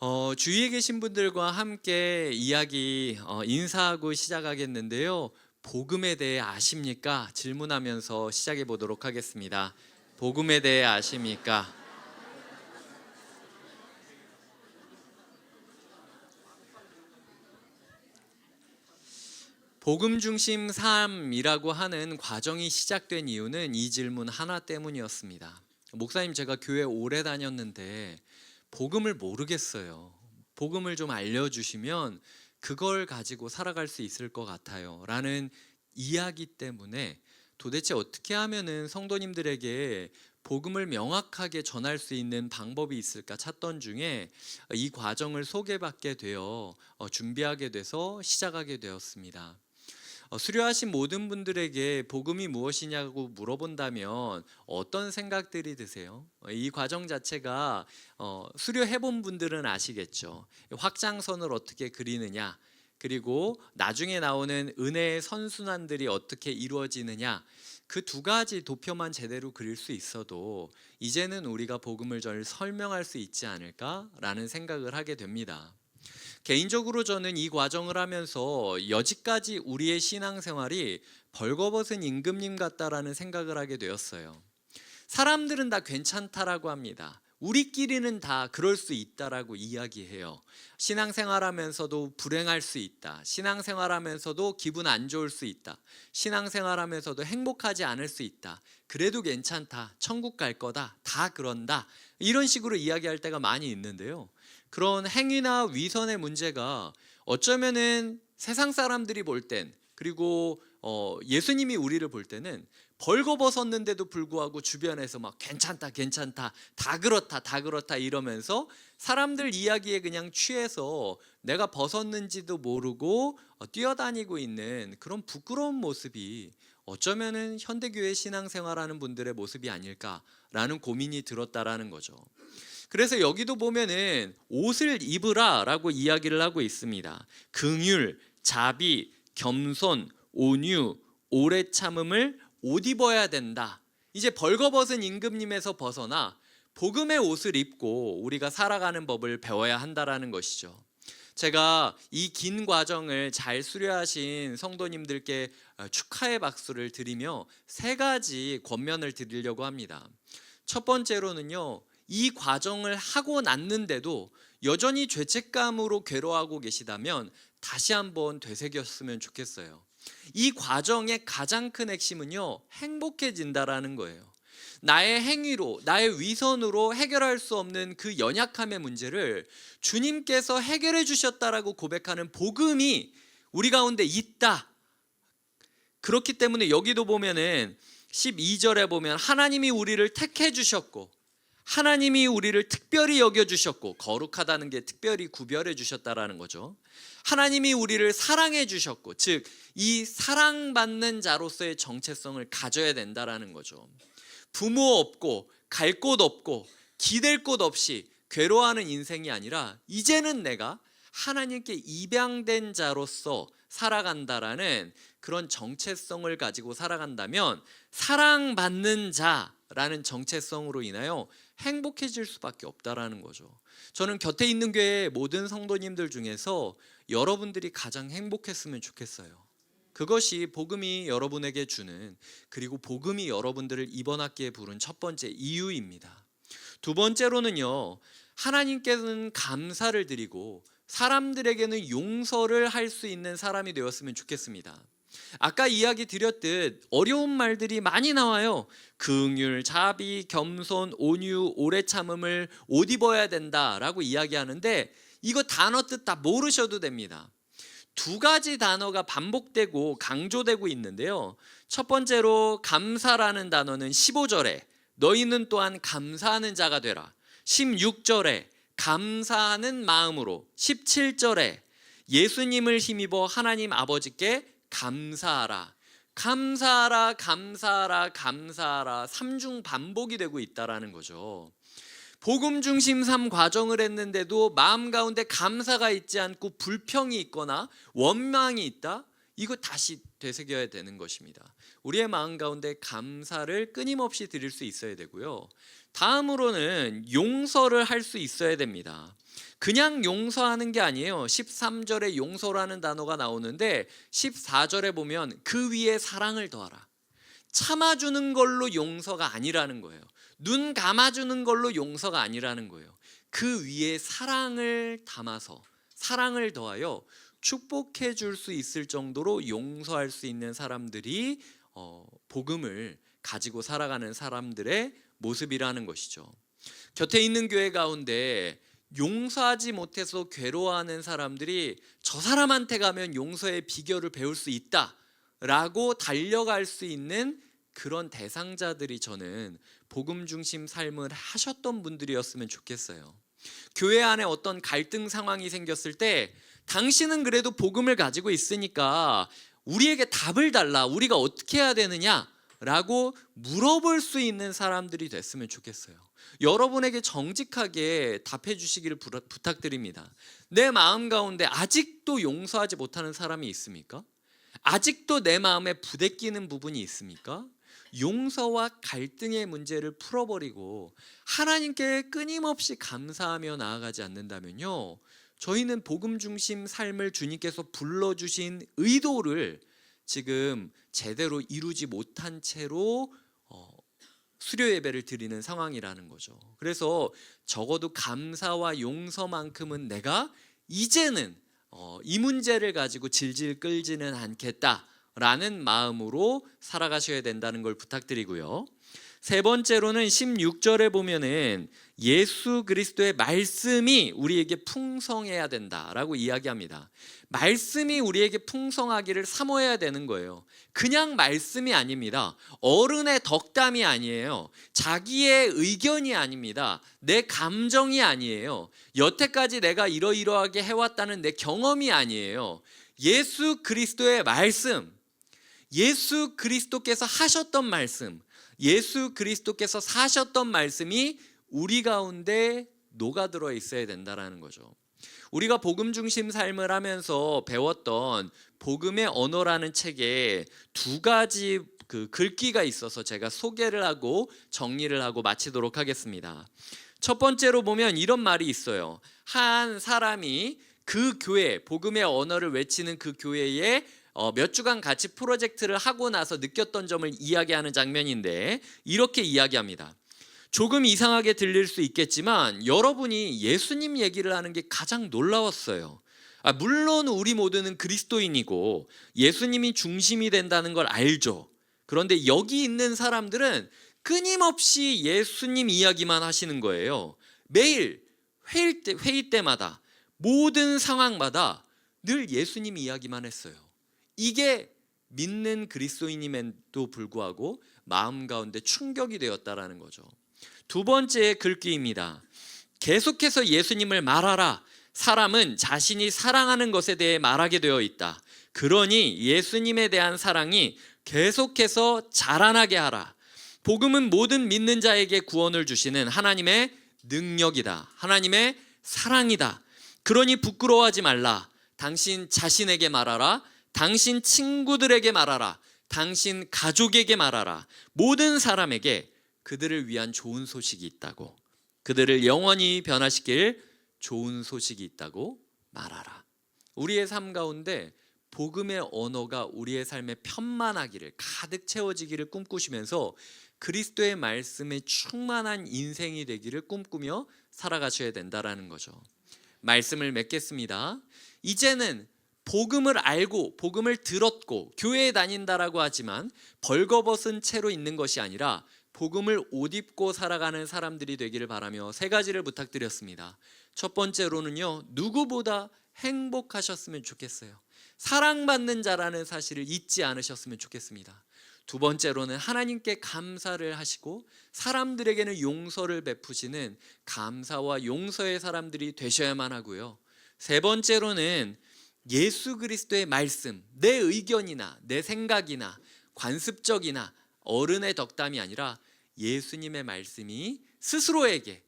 어, 주위에 계신 분들과 함께 이야기 어, 인사하고 시작하겠는데요. 복음에 대해 아십니까? 질문하면서 시작해 보도록 하겠습니다. 복음에 대해 아십니까? 복음 중심 삶이라고 하는 과정이 시작된 이유는 이 질문 하나 때문이었습니다. 목사님 제가 교회 오래 다녔는데 복음을 모르겠어요. 복음을 좀 알려주시면 그걸 가지고 살아갈 수 있을 것 같아요. 라는 이야기 때문에 도대체 어떻게 하면은 성도님들에게 복음을 명확하게 전할 수 있는 방법이 있을까 찾던 중에 이 과정을 소개받게 되어 어, 준비하게 돼서 시작하게 되었습니다. 어, 수료하신 모든 분들에게 복음이 무엇이냐고 물어본다면 어떤 생각들이 드세요? 어, 이 과정 자체가 어, 수료해 본 분들은 아시겠죠. 확장선을 어떻게 그리느냐, 그리고 나중에 나오는 은혜의 선순환들이 어떻게 이루어지느냐, 그 두 가지 도표만 제대로 그릴 수 있어도 이제는 우리가 복음을 잘 설명할 수 있지 않을까라는 생각을 하게 됩니다. 개인적으로 저는 이 과정을 하면서 여지까지 우리의 신앙생활이 벌거벗은 임금님 같다라는 생각을 하게 되었어요. 사람들은 다 괜찮다라고 합니다. 우리끼리는 다 그럴 수 있다라고 이야기해요. 신앙생활하면서도 불행할 수 있다. 신앙생활하면서도 기분 안 좋을 수 있다. 신앙생활하면서도 행복하지 않을 수 있다. 그래도 괜찮다. 천국 갈 거다. 다 그런다. 이런 식으로 이야기할 때가 많이 있는데요. 그런 행위나 위선의 문제가 어쩌면은 세상 사람들이 볼 땐 그리고 어, 예수님이 우리를 볼 때는 벌거벗었는데도 불구하고 주변에서 막 괜찮다 괜찮다 다 그렇다 다 그렇다 이러면서 사람들 이야기에 그냥 취해서 내가 벗었는지도 모르고 어, 뛰어다니고 있는 그런 부끄러운 모습이 어쩌면은 현대교회 신앙생활하는 분들의 모습이 아닐까라는 고민이 들었다라는 거죠. 그래서 여기도 보면은 옷을 입으라라고 이야기를 하고 있습니다. 긍휼, 자비, 겸손, 온유, 오래 참음을 옷 입어야 된다. 이제 벌거벗은 임금님에서 벗어나 복음의 옷을 입고 우리가 살아가는 법을 배워야 한다라는 것이죠. 제가 이 긴 과정을 잘 수료하신 성도님들께 축하의 박수를 드리며 세 가지 권면을 드리려고 합니다. 첫 번째로는요. 이 과정을 하고 났는데도 여전히 죄책감으로 괴로워하고 계시다면 다시 한번 되새겼으면 좋겠어요. 이 과정의 가장 큰 핵심은요, 행복해진다라는 거예요. 나의 행위로, 나의 위선으로 해결할 수 없는 그 연약함의 문제를 주님께서 해결해 주셨다라고 고백하는 복음이 우리 가운데 있다. 그렇기 때문에 여기도 보면은 12절에 보면 하나님이 우리를 택해 주셨고 하나님이 우리를 특별히 여겨 주셨고 거룩하다는 게 특별히 구별해 주셨다라는 거죠. 하나님이 우리를 사랑해 주셨고 즉 이 사랑받는 자로서의 정체성을 가져야 된다라는 거죠. 부모 없고 갈 곳 없고 기댈 곳 없이 괴로워하는 인생이 아니라 이제는 내가 하나님께 입양된 자로서 살아간다라는 그런 정체성을 가지고 살아간다면 사랑받는 자 라는 정체성으로 인하여 행복해질 수밖에 없다라는 거죠. 저는 곁에 있는 교회 모든 성도님들 중에서 여러분들이 가장 행복했으면 좋겠어요. 그것이 복음이 여러분에게 주는 그리고 복음이 여러분들을 이번 학기에 부른 첫 번째 이유입니다. 두 번째로는요. 하나님께는 감사를 드리고 사람들에게는 용서를 할 수 있는 사람이 되었으면 좋겠습니다. 아까 이야기 드렸듯 어려운 말들이 많이 나와요. 긍휼, 자비, 겸손, 온유, 오래 참음을 옷 입어야 된다라고 이야기하는데 이거 단어 뜻 다 모르셔도 됩니다. 두 가지 단어가 반복되고 강조되고 있는데요. 첫 번째로 감사라는 단어는 15절에 너희는 또한 감사하는 자가 되라. 16절에 감사하는 마음으로 17절에 예수님을 힘입어 하나님 아버지께 감사하라. 감사하라, 감사하라, 감사하라. 삼중 반복이 되고 있다라는 거죠. 복음 중심 삶 과정을 했는데도 마음 가운데 감사가 있지 않고 불평이 있거나 원망이 있다. 이거 다시 되새겨야 되는 것입니다. 우리의 마음 가운데 감사를 끊임없이 드릴 수 있어야 되고요. 다음으로는 용서를 할 수 있어야 됩니다. 그냥 용서하는 게 아니에요. 13절에 용서라는 단어가 나오는데 14절에 보면 그 위에 사랑을 더하라. 참아주는 걸로 용서가 아니라는 거예요. 눈 감아주는 걸로 용서가 아니라는 거예요. 그 위에 사랑을 담아서 사랑을 더하여 축복해 줄 수 있을 정도로 용서할 수 있는 사람들이 어, 복음을 가지고 살아가는 사람들의 모습이라는 것이죠. 곁에 있는 교회 가운데 용서하지 못해서 괴로워하는 사람들이 저 사람한테 가면 용서의 비결을 배울 수 있다 라고 달려갈 수 있는 그런 대상자들이 저는 복음 중심 삶을 하셨던 분들이었으면 좋겠어요. 교회 안에 어떤 갈등 상황이 생겼을 때 당신은 그래도 복음을 가지고 있으니까 우리에게 답을 달라. 우리가 어떻게 해야 되느냐 라고 물어볼 수 있는 사람들이 됐으면 좋겠어요. 여러분에게 정직하게 답해 주시기를 부탁드립니다. 내 마음 가운데 아직도 용서하지 못하는 사람이 있습니까? 아직도 내 마음에 부대끼는 부분이 있습니까? 용서와 갈등의 문제를 풀어버리고 하나님께 끊임없이 감사하며 나아가지 않는다면요. 저희는 복음 중심 삶을 주님께서 불러주신 의도를 지금 제대로 이루지 못한 채로 어, 수료 예배를 드리는 상황이라는 거죠. 그래서 적어도 감사와 용서만큼은 내가 이제는 어, 이 문제를 가지고 질질 끌지는 않겠다라는 마음으로 살아가셔야 된다는 걸 부탁드리고요. 세 번째로는 16절에 보면은 예수 그리스도의 말씀이 우리에게 풍성해야 된다라고 이야기합니다. 말씀이 우리에게 풍성하기를 사모해야 되는 거예요. 그냥 말씀이 아닙니다. 어른의 덕담이 아니에요. 자기의 의견이 아닙니다. 내 감정이 아니에요. 여태까지 내가 이러이러하게 해왔다는 내 경험이 아니에요. 예수 그리스도의 말씀, 예수 그리스도께서 하셨던 말씀, 예수 그리스도께서 사셨던 말씀이 우리 가운데 녹아들어 있어야 된다라는 거죠. 우리가 복음 중심 삶을 하면서 배웠던 복음의 언어라는 책에 두 가지 그 글귀가 있어서 제가 소개를 하고 정리를 하고 마치도록 하겠습니다. 첫 번째로 보면 이런 말이 있어요. 한 사람이 그 교회 복음의 언어를 외치는 그 교회에 어, 몇 주간 같이 프로젝트를 하고 나서 느꼈던 점을 이야기하는 장면인데 이렇게 이야기합니다. 조금 이상하게 들릴 수 있겠지만 여러분이 예수님 얘기를 하는 게 가장 놀라웠어요. 아, 물론 우리 모두는 그리스도인이고 예수님이 중심이 된다는 걸 알죠. 그런데 여기 있는 사람들은 끊임없이 예수님 이야기만 하시는 거예요. 매일 회의, 때, 회의 때마다 모든 상황마다 늘 예수님 이야기만 했어요. 이게 믿는 그리스도인임에도 불구하고 마음 가운데 충격이 되었다라는 거죠. 두 번째 글귀입니다. 계속해서 예수님을 말하라. 사람은 자신이 사랑하는 것에 대해 말하게 되어 있다. 그러니 예수님에 대한 사랑이 계속해서 자라나게 하라. 복음은 모든 믿는 자에게 구원을 주시는 하나님의 능력이다. 하나님의 사랑이다. 그러니 부끄러워하지 말라. 당신 자신에게 말하라. 당신 친구들에게 말하라. 당신 가족에게 말하라. 모든 사람에게 그들을 위한 좋은 소식이 있다고. 그들을 영원히 변화시킬 좋은 소식이 있다고 말하라. 우리의 삶 가운데 복음의 언어가 우리의 삶에 편만하기를 가득 채워지기를 꿈꾸시면서 그리스도의 말씀에 충만한 인생이 되기를 꿈꾸며 살아가셔야 된다라는 거죠. 말씀을 맺겠습니다. 이제는 복음을 알고 복음을 들었고 교회에 다닌다라고 하지만 벌거벗은 채로 있는 것이 아니라 복음을 옷 입고 살아가는 사람들이 되기를 바라며 세 가지를 부탁드렸습니다. 첫 번째로는요. 누구보다 행복하셨으면 좋겠어요. 사랑받는 자라는 사실을 잊지 않으셨으면 좋겠습니다. 두 번째로는 하나님께 감사를 하시고 사람들에게는 용서를 베푸시는 감사와 용서의 사람들이 되셔야만 하고요. 세 번째로는 예수 그리스도의 말씀, 내 의견이나 내 생각이나 관습적이나 어른의 덕담이 아니라 예수님의 말씀이 스스로에게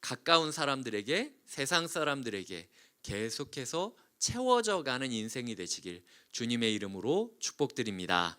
가까운 사람들에게 세상 사람들에게 계속해서 채워져 가는 인생이 되시길 주님의 이름으로 축복드립니다.